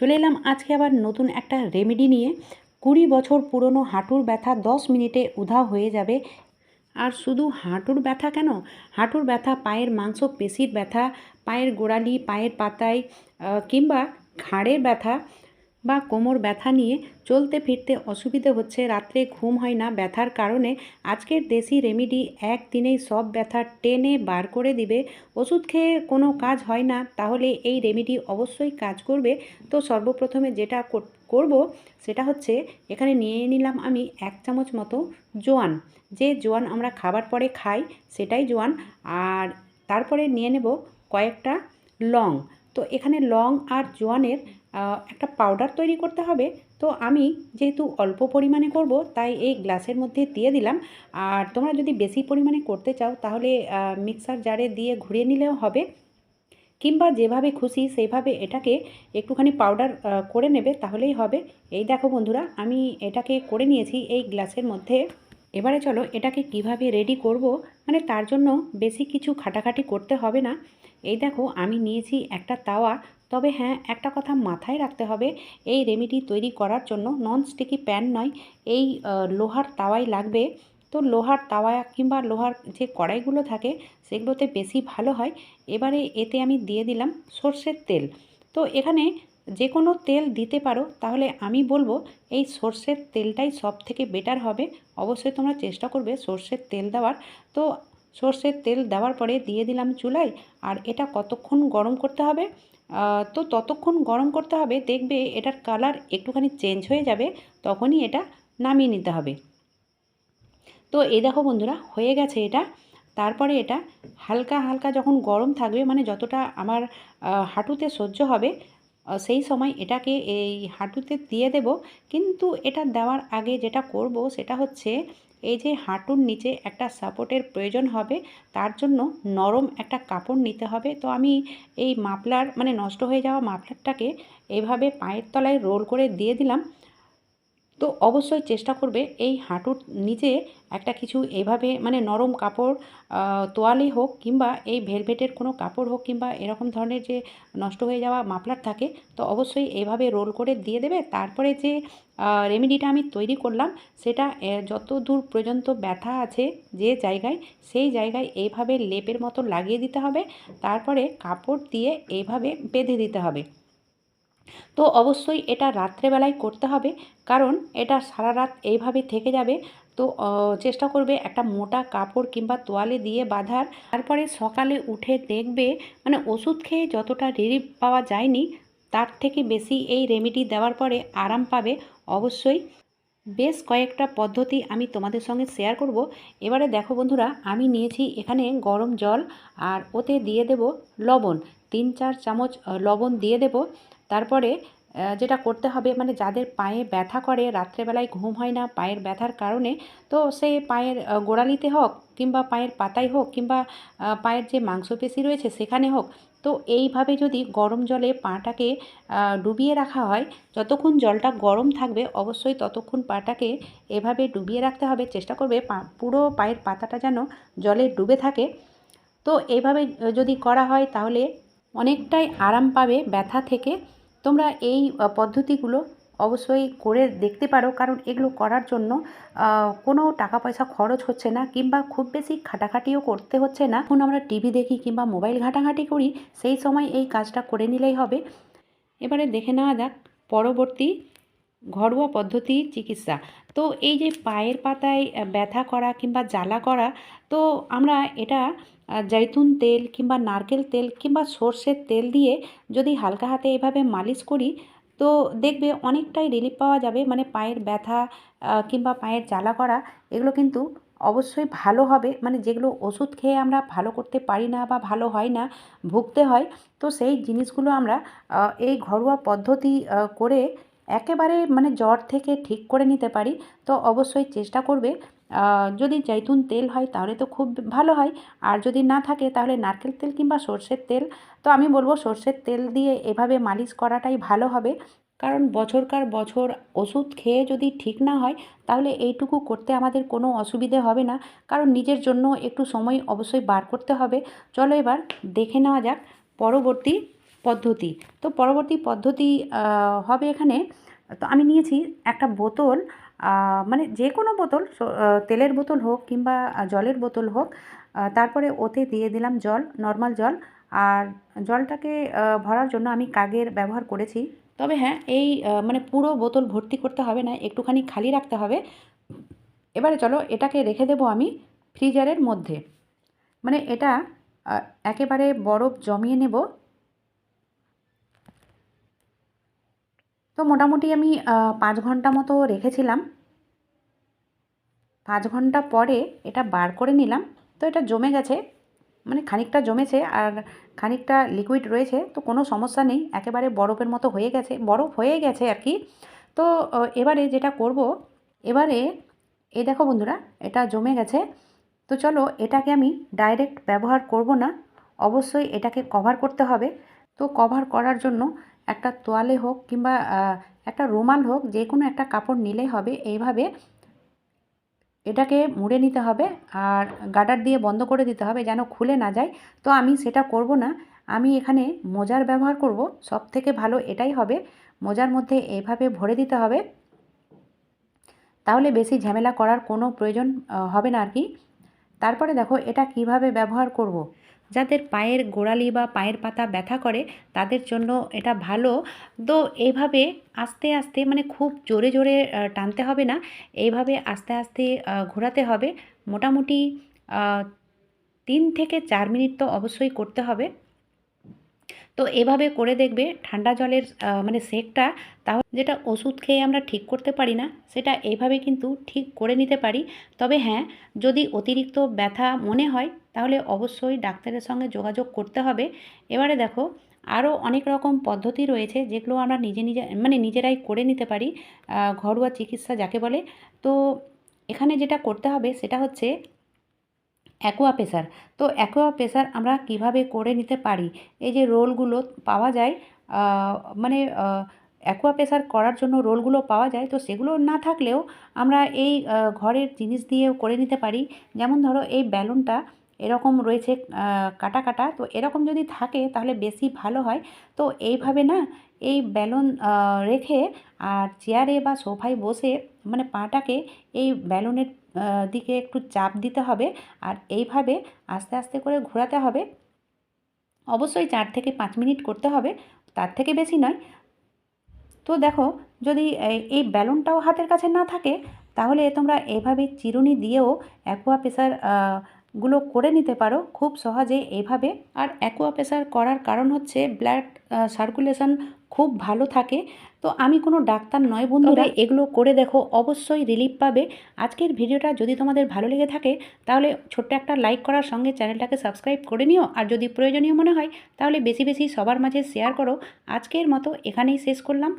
চলে এলাম আজকে আবার নতুন একটা রেমেডি নিয়ে। কুড়ি বছর পুরনো হাঁটুর ব্যথা দশ মিনিটে উধা হয়ে যাবে। আর শুধু হাঁটুর ব্যথা কেন? হাঁটুর ব্যথা পায়ের মাংস, পেশির ব্যথা, পায়ের গোড়ালি, পায়ের পাতায় কিংবা ঘাড়ের ব্যথা বা কোমর ব্যথা নিয়ে চলতে ফিরতে অসুবিধে হচ্ছে, রাত্রে ঘুম হয় না। ব্যথার কারণে আজকের দেশি রেমেডি একদিনেই সব ব্যথা টেনে বার করে দিবে। ওষুধ খেয়ে কোনো কাজ হয় না, তাহলে এই রেমিডি অবশ্যই কাজ করবে। তো সর্বপ্রথমে যেটা কর- করব সেটা হচ্ছে, এখানে নিয়ে নিলাম আমি এক চামচ মতো জোয়ান। যে জোয়ান আমরা খাবার পরে খাই সেটাই জোয়ান। আর তারপরে নিয়ে নেব কয়েকটা লং। তো এখানে লং আর জোয়ানের একটা পাউডার তৈরি করতে হবে। তো আমি যেহেতু অল্প পরিমাণে করব, তাই এই গ্লাসের মধ্যে দিয়ে দিলাম। আর তোমরা যদি বেশি পরিমাণে করতে চাও, তাহলে মিক্সার জারে দিয়ে ঘুরিয়ে নিলেও হবে। কিংবা যেভাবে খুশি সেইভাবে এটাকে একটুখানি পাউডার করে নেবে, তাহলেই হবে। এই দেখো বন্ধুরা, আমি এটাকে করে নিয়েছি এই গ্লাসের মধ্যে। এবারে চলো, এটাকে কীভাবে রেডি করব? মানে তার জন্য বেশি কিছু খাটাখাটি করতে হবে না। এই দেখো, আমি নিয়েছি একটা তাওয়া। তবে হ্যাঁ একটা কথা মাথায় রাখতে হবে, এই রেমেডি তৈরি করার জন্য নন স্টিকি প্যান নয়, এই লোহার তাওয়াই লাগবে। তো লোহার তাওয়া কিংবা লোহার যে কড়াইগুলো থাকে, সেগুলোতে বেশি ভালো হয়। এবারে এতে আমি দিয়ে দিলাম সর্ষের তেল। তো এখানে যে কোনো তেল দিতে পারো, তাহলে আমি বলব এই সর্ষের তেলটাই সব থেকে বেটার হবে। অবশ্যই তোমরা চেষ্টা করবে সর্ষের তেল দেওয়ার। তো সর্ষের তেল দেওয়ার পরে দিয়ে দিলাম চুলায়, আর এটা কতক্ষণ গরম করতে হবে? তো ততক্ষণ গরম করতে হবে, দেখবে এটার কালার একটুখানি চেঞ্জ হয়ে যাবে, তখনই এটা নামিয়ে নিতে হবে। তো এই দেখো বন্ধুরা, হয়ে গেছে এটা। তারপরে এটা হালকা হালকা যখন গরম থাকবে মানে যতটা আমার হাঁটুতে সহ্য হবে সেই সময় এটাকে এই হাঁটুতে দিয়ে দেব। কিন্তু এটা দেওয়ার আগে যেটা করব সেটা হচ্ছে এই যে হাঁটুর নিচে একটা সাপোর্টের প্রয়োজন হবে, তার জন্য নরম একটা কাপড় নিতে হবে। তো আমি এই মাফলার মানে নষ্ট হয়ে যাওয়া মাফলারটাকে এভাবে পায়ের তলায় রোল করে দিয়ে দিলাম। তো অবশ্যই চেষ্টা করবে এই হাঁটুর নিচে একটা কিছু এভাবে মানে নরম কাপড় তোয়ালে হোক কিংবা এই ভেলভেটের কোনো কাপড় হোক কিংবা এরকম ধরনের যে নষ্ট হয়ে যাওয়া মাফলার থাকে, তো অবশ্যই এভাবে রোল করে দিয়ে দেবে। তারপরে যে রেমেডিটা আমি তৈরি করলাম, সেটা যত দূর পর্যন্ত ব্যথা আছে যে জায়গায়, সেই জায়গায় এইভাবে লেপের মতো লাগিয়ে দিতে হবে। তারপরে কাপড় দিয়ে এইভাবে বেঁধে দিতে হবে। তো অবশ্যই এটা রাত্রেবেলায় করতে হবে, কারণ এটা সারা রাত এইভাবে থেকে যাবে। তো চেষ্টা করবে একটা মোটা কাপড় কিংবা তোয়ালে দিয়ে বাঁধার। তারপরে সকালে উঠে দেখবে মানে ওষুধ খেয়ে যতটা রিলিফ পাওয়া যায়নি, তার থেকে বেশি এই রেমেডি দেওয়ার পরে আরাম পাবে অবশ্যই। বেশ কয়েকটা পদ্ধতি আমি তোমাদের সঙ্গে শেয়ার করব। এবারে দেখো বন্ধুরা, আমি নিয়েছি এখানে গরম জল, আর ওতে দিয়ে দেব লবণ। তিন, চার চামচ লবণ দিয়ে দেব। তারপরে যেটা করতে হবে মানে যাদের পায়ে ব্যথা করে, রাত্রেবেলায় ঘুম হয় না, পায়ের ব্যথার কারণে, তো সে পায়ের গোড়ালিতে হোক কিংবা পায়ের পাতায় হোক কিংবা পায়ের যে মাংসপেশি রয়েছে সেখানে হোক, তো এইভাবে যদি গরম জলে পাটাকে ডুবিয়ে রাখা হয়, যতক্ষণ জলটা গরম থাকবে, অবশ্যই ততক্ষণ পাটাকে এভাবে ডুবিয়ে রাখতে হবে। চেষ্টা করবে পুরো পায়ের পাতাটা যেন জলে ডুবে থাকে। তো এইভাবে যদি করা হয়, তাহলে অনেকটাই আরাম পাবে ব্যথা থেকে। তোমরা এই পদ্ধতিগুলো অবশ্যই করে দেখতে পারো, কারণ এগুলো করার জন্য কোনো টাকা পয়সা খরচ হচ্ছে না, কিংবা খুব বেশি খাটাখাটিও করতে হচ্ছে না। এখন আমরা টিভি দেখি কিংবা মোবাইল ঘাটাঘাটি করি, সেই সময় এই কাজটা করে নিলেই হবে। এবারে দেখে নেওয়া যাক, পরবর্তী ঘরোয়া পদ্ধতি চিকিৎসা। তো এই যে পায়ের পাতায় ব্যথা করা কিংবা জ্বালা করা, তো আমরা এটা জৈতুন তেল কিংবা নারকেল তেল কিংবা সর্ষের তেল দিয়ে যদি হালকা হাতে এভাবে মালিশ করি, তো দেখবে অনেকটাই রিলিফ পাওয়া যাবে। মানে পায়ের ব্যথা কিংবা পায়ের জ্বালা করা, এগুলো কিন্তু অবশ্যই ভালো হবে। মানে যেগুলো ওষুধ খেয়ে আমরা ভালো করতে পারি না বা ভালো হয় না, ভুগতে হয়, তো সেই জিনিসগুলো আমরা এই ঘরোয়া পদ্ধতি করে একেবারে মানে জ্বর থেকে ঠিক করে নিতে পারি, তো অবশ্যই চেষ্টা করবে। যদি জৈতুন তেল হয় তাহলে তো খুব ভালো হয়, আর যদি না থাকে তাহলে নারকেল তেল কিংবা সর্ষের তেল। তো আমি বলব সর্ষের তেল দিয়ে এভাবে মালিশ করাটাই ভালো হবে, কারণ বছরকার বছর ওষুধ খেয়ে যদি ঠিক না হয় তাহলে এইটুকু করতে আমাদের কোনো অসুবিধে হবে না, কারণ নিজের জন্য একটু সময় অবশ্যই বার করতে হবে। চলো এবার দেখে নেওয়া যাক, পরবর্তী পদ্ধতি। তো পরবর্তী পদ্ধতি হবে এখানে, তো আমি নিয়েছি একটা বোতল মানে যে কোনো বোতল তেলের বোতল হোক কিংবা জলের বোতল হোক তারপরে ওতে দিয়ে দিলাম জল, নর্মাল জল। আর জলটাকে ভরার জন্য আমি কাগের ব্যবহার করেছি। তবে হ্যাঁ এই মানে পুরো বোতল ভর্তি করতে হবে না, একটুখানি খালি রাখতে হবে। এবারে চলো, এটাকে রেখে দেবো আমি ফ্রিজারের মধ্যে। মানে এটা একেবারে বরফ জমিয়ে নেব। তো মোটামুটি আমি পাঁচ ঘণ্টা মতো রেখেছিলাম। পাঁচ ঘণ্টা পরে এটা বার করে নিলাম। তো এটা জমে গেছে মানে খানিকটা জমেছে আর খানিকটা লিকুইড রয়েছে, তো কোনো সমস্যা নেই। একেবারে বরফের মতো হয়ে গেছে, বরফ হয়ে গেছে আর কি। তো এবারে যেটা করব, এবারে, এই দেখো বন্ধুরা, এটা জমে গেছে। তো চলো এটাকে আমি ডাইরেক্ট ব্যবহার করব না। অবশ্যই এটাকে কভার করতে হবে। তো কভার করার জন্য একটা তোয়ালে হোক কিংবা একটা রুমাল হোক, যে কোনো একটা কাপড় নিলেই হবে। এইভাবে এটাকে মুড়ে নিতে হবে আর গার্ডার দিয়ে বন্ধ করে দিতে হবে যেন খুলে না যায়। তো আমি সেটা করব না। আমি এখানে মোজার ব্যবহার করব। সব থেকে ভালো এটাই হবে। মোজার মধ্যে এইভাবে ভরে দিতে হবে। তাহলে বেশি ঝামেলা করার কোনো প্রয়োজন হবে না আর কি। তারপরে দেখো এটা কীভাবে ব্যবহার করব। যাদের পায়ের গোড়ালি বা পায়ের পাতা ব্যথা করে, তাদের জন্য এটা ভালো। তো এইভাবে আস্তে আস্তে মানে খুব জোরে জোরে টানতে হবে না। এইভাবে আস্তে আস্তে ঘোরাতে হবে। মোটামুটি তিন থেকে চার মিনিট তো অবশ্যই করতে হবে। তো এভাবে করে দেখবে ঠান্ডা জলের মানে সেকটা, তাহলে যেটা ওষুধ খেয়ে আমরা ঠিক করতে পারি না, সেটা এইভাবে কিন্তু ঠিক করে নিতে পারি। তবে হ্যাঁ যদি অতিরিক্ত ব্যথা মনে হয়, তাহলে অবশ্যই ডাক্তারের সঙ্গে যোগাযোগ করতে হবে। এবারে দেখো আরও অনেক রকম পদ্ধতি রয়েছে, যেগুলো আমরা নিজে নিজে মানে নিজেরাই করে নিতে পারি ঘরোয়া চিকিৎসা যাকে বলে। তো এখানে যেটা করতে হবে, সেটা হচ্ছে অ্যাকোয়া প্রেসার তো অ্যাকোয়া প্রেসার আমরা কীভাবে করে নিতে পারি? এই যে রোলগুলো পাওয়া যায় মানে অ্যাকোয়া প্রেসার করার জন্য রোলগুলো পাওয়া যায় তো সেগুলো না থাকলেও আমরা এই ঘরের জিনিস দিয়েও করে নিতে পারি। যেমন ধরো এই ব্যালুনটা এরকম রয়েছে কাটা কাটা তো এরকম যদি থাকে তাহলে বেশি ভালো হয়। তো এইভাবে না এই আহ, রেখে আর চেয়ারে বা সোফায় বসে মানে পাটাকে এই বেলুনের আহ, দিকে একটু চাপ দিতে হবে আর এইভাবে আস্তে আস্তে করে ঘোরাতে হবে। অবশ্যই চার থেকে পাঁচ মিনিট করতে হবে, তার থেকে বেশি নয়। তো দেখো, যদি এই- ব্যালুনটাও হাতের কাছে না থাকে, তাহলে তোমরা এভাবে চিরুনি দিয়েও অ্যাকোয়া প্রেসারগুলো করে নিতে পারো খুব সহজে এইভাবে আর অ্যাকোয়া প্রেসার করার কারণ হচ্ছে ব্লাড সার্কুলেশন খুব ভালো থাকে। তো আমি কোনো ডাক্তার নয় বন্ধুরা এগুলো করে দেখো অবশ্যই রিলিফ পাবে। আজকের ভিডিওটা যদি তোমাদের ভালো লেগে থাকে তাহলে ছোট্ট একটা লাইক করার সঙ্গে চ্যানেলটাকে সাবস্ক্রাইব করে নিও। আর যদি প্রয়োজনীয় মনে হয় তাহলে বেশি বেশি সবার মাঝে শেয়ার করো। আজকের মতো এখানেই শেষ করলাম।